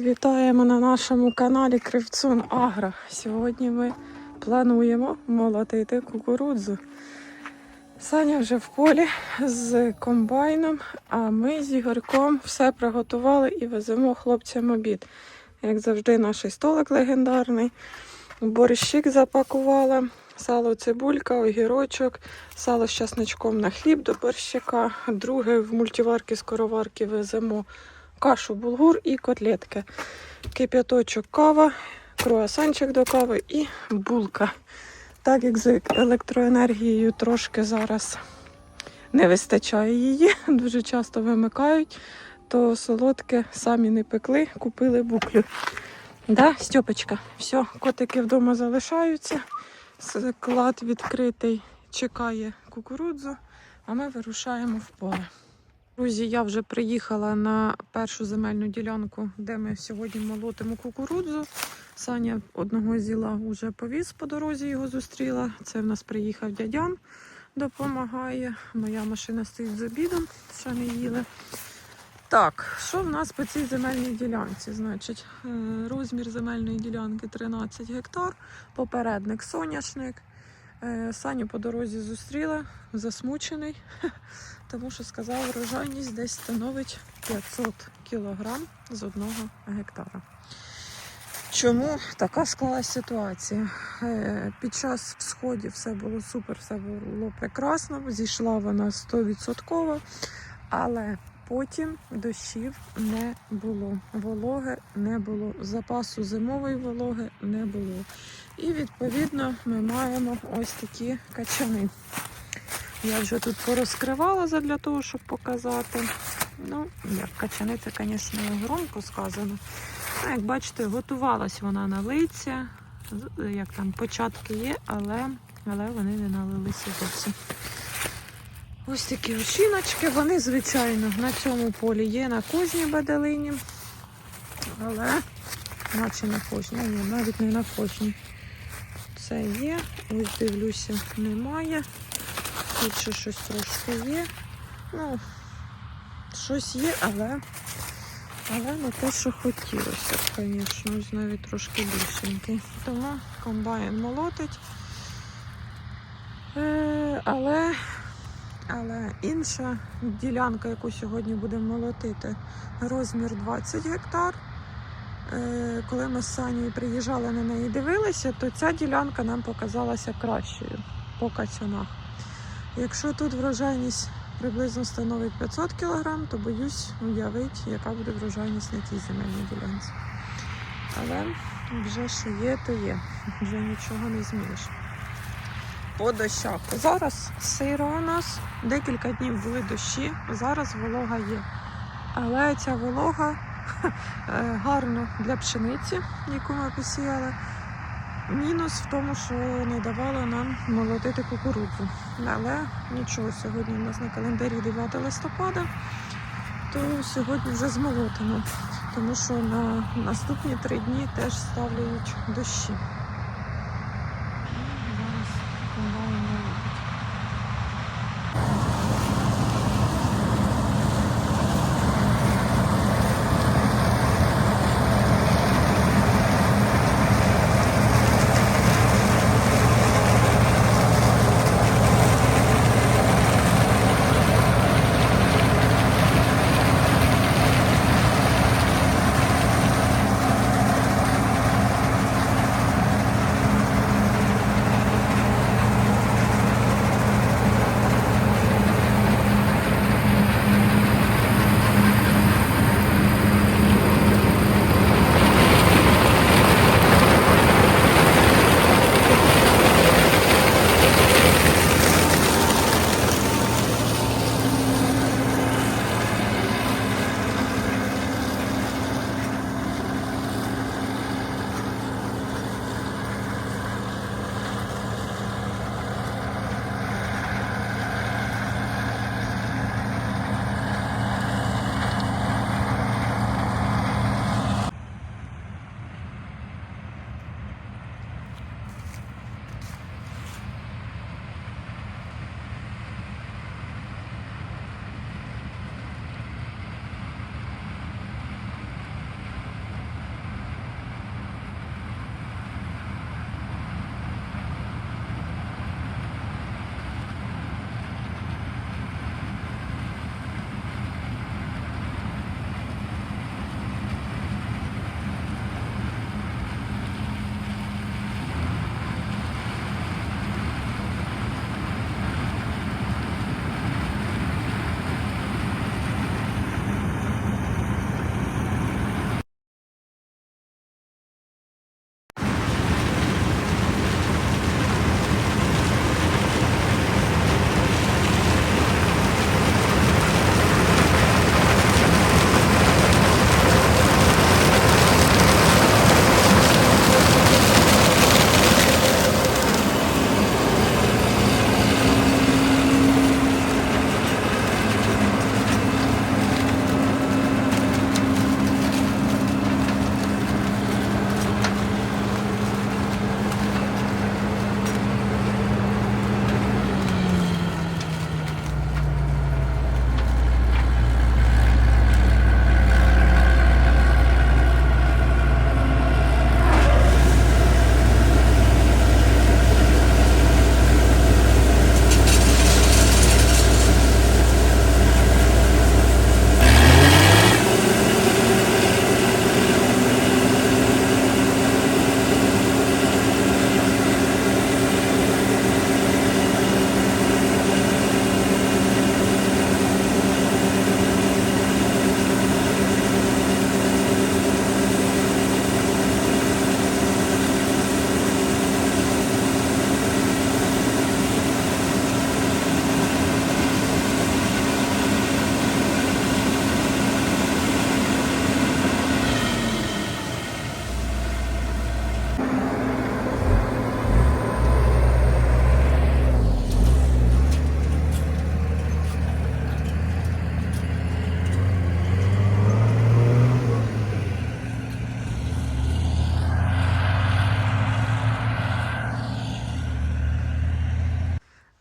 Вітаємо на нашому каналі Кривцун Агро. Сьогодні ми плануємо молотити кукурудзу. Саня вже в полі з комбайном, а ми з Ігорком все приготували і веземо хлопцям обід. Як завжди, наш столик легендарний. Борщик запакувала, сало, цибулька, огірочок, сало з часничком на хліб до борщика. Друге в мультиварки скороварки веземо кашу булгур і котлетки. Кип'яточок кава, круасанчик до кави і булка. Так як з електроенергією трошки зараз не вистачає її, дуже часто вимикають, то солодке самі не пекли, купили буклю. Да, Стьопочка, все, котики вдома залишаються. Склад відкритий, чекає кукурудзу, а ми вирушаємо в поле. Друзі, я вже приїхала на першу земельну ділянку, де ми сьогодні молотимо кукурудзу. Саня одного зіла вже повіз по дорозі, його зустріла. Це в нас приїхав дядян, допомагає. Моя машина стоїть з обідом, ще не їли. Так, що в нас по цій земельній ділянці? Значить, е, розмір земельної ділянки 13 гектар, попередник соняшник. Е, Саню по дорозі зустріла, засмучений, тому що сказав, врожайність десь становить 500 кілограм з одного гектара. Чому така склалася ситуація? Е, Під час всходів все було супер, все було прекрасно, зійшла вона 100%, але потім дощів не було, вологи не було, запасу зимової вологи не було. І відповідно ми маємо ось такі качани. Я вже тут порозкривала для того, щоб показати. Ну, як качани, це, звісно, громко сказано. Ну, як бачите, готувалась вона на лиця. Як там початки є, але, але вони не налилися зовсім. Ось такі очіночки. Вони, звичайно, на цьому полі є на кожній баделині. Але наче на кожній, ні, навіть не на кожній. Це є. Ось дивлюся, немає. Тут ще щось трошки є. Ну, щось є, але, але не те, що хотілося, звісно, ось навіть трошки більшенький. Тому комбайн молотить. Е, але, але інша ділянка, яку сьогодні будемо молотити, розмір 20 гектар. Е, коли ми з Санєю приїжджали на неї дивилися, то ця ділянка нам показалася кращою по кацюнах. Якщо тут врожайність приблизно становить 500 кг, то боюсь уявити, яка буде врожайність на тій земельній ділянці. Але вже що є, то є. Вже нічого не зміниш. По дощах. Зараз сиро у нас, декілька днів були дощі, зараз волога є. Але ця волога гарно для пшениці, яку ми посіяли. Мінус в тому, що не давало нам молотити кукурудзу. Але нічого, сьогодні у нас на календарі 9 листопада, то сьогодні вже змолотимо, тому що на наступні три дні теж ставляють дощі.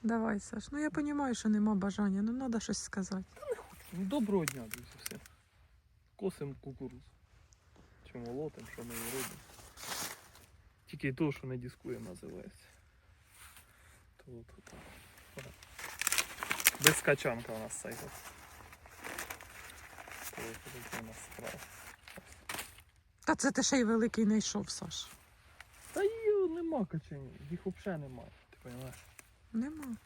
Давай, Саш. Ну я розумію, що нема бажання, ну треба щось сказати. Ну, доброго дня, друзі, всім. Косим кукурузу. Чи молотим, що ми її робимо. Тільки й то, що не дискуємо, називається. То от, от, от. Без качанка у нас. То справа. Та це ти ще й великий не йшов, Саш. Та її нема качанів, їх взагалі немає, ти розумієш? Нема.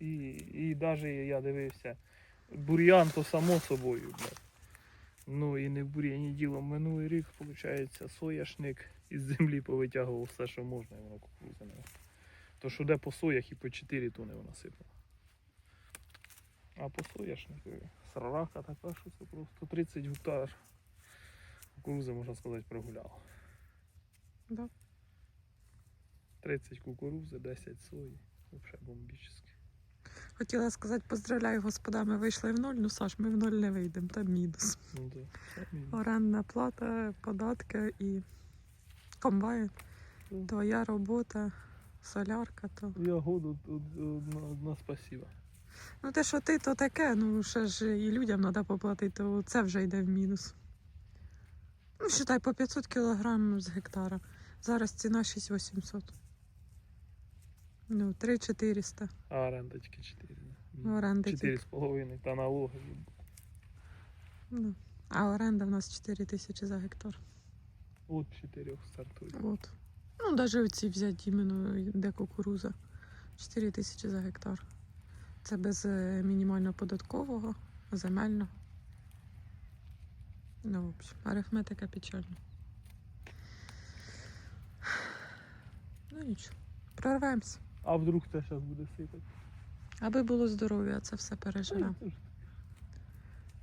І, і навіть я дивився, бур'ян то само собою, блядь. Ну і не в бур'яні діло. Минулий рік, виходить, сояшник із землі повитягував все, що можна, і воно кукурудзи не. То що де по соях і по 4 тони вона сипала. А по сояшнику срарака така, що це просто 30 гектар. Кукурузи, можна сказати, прогуляла. Да. 30 кукурузи, 10 сої. Взагалі бомбічно. Хотіла сказати, поздравляю, господа, ми вийшли в ноль. Ну, Саш, ми в ноль не вийдемо, там мінус. Ну, да. Мінус. Орендна плата, податки і комбайн. Ну. Твоя робота, солярка, то. Я году одна, одна спасіба. Ну, те, що ти, то таке, ну ще ж і людям треба поплатити, то це вже йде в мінус. Ну, считай, по 500 кілограм з гектара. Зараз ціна 6800. Ну, 3400. А оренда тільки 4. Ну, оренда Чотири з половиною та налоги. Ну, а оренда в нас 4 тисячі за гектар. От 4 стартує. От. Ну, навіть оці взяти іменно, де кукуруза. 4 тисячі за гектар. Це без е, мінімального податкового, земельно. Ну, в общем, арифметика печальна. Ну нічого. Прорвемося. А вдруг це зараз буде сипати? Аби було здоров'я, це все переживемо.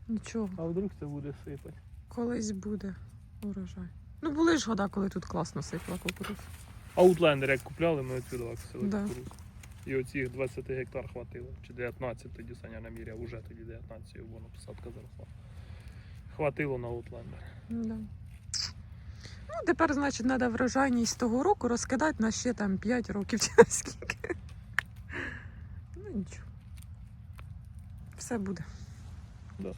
Нічого. А вдруг це буде сипати? Колись буде урожай. Ну, були ж года, коли тут класно сипла кукурудза. Аутлендер як купляли, ми отсюди ваксили Да. кукурузу. І оцих 20 гектар хватило. Чи 19 тоді Саня наміряв, уже тоді 19, воно посадка заросла. Хватило на Аутлендер. Да. Ну, тепер, значить, треба врожайність того року розкидати на ще там 5 років чи скільки. Ну нічого. Все буде. Да.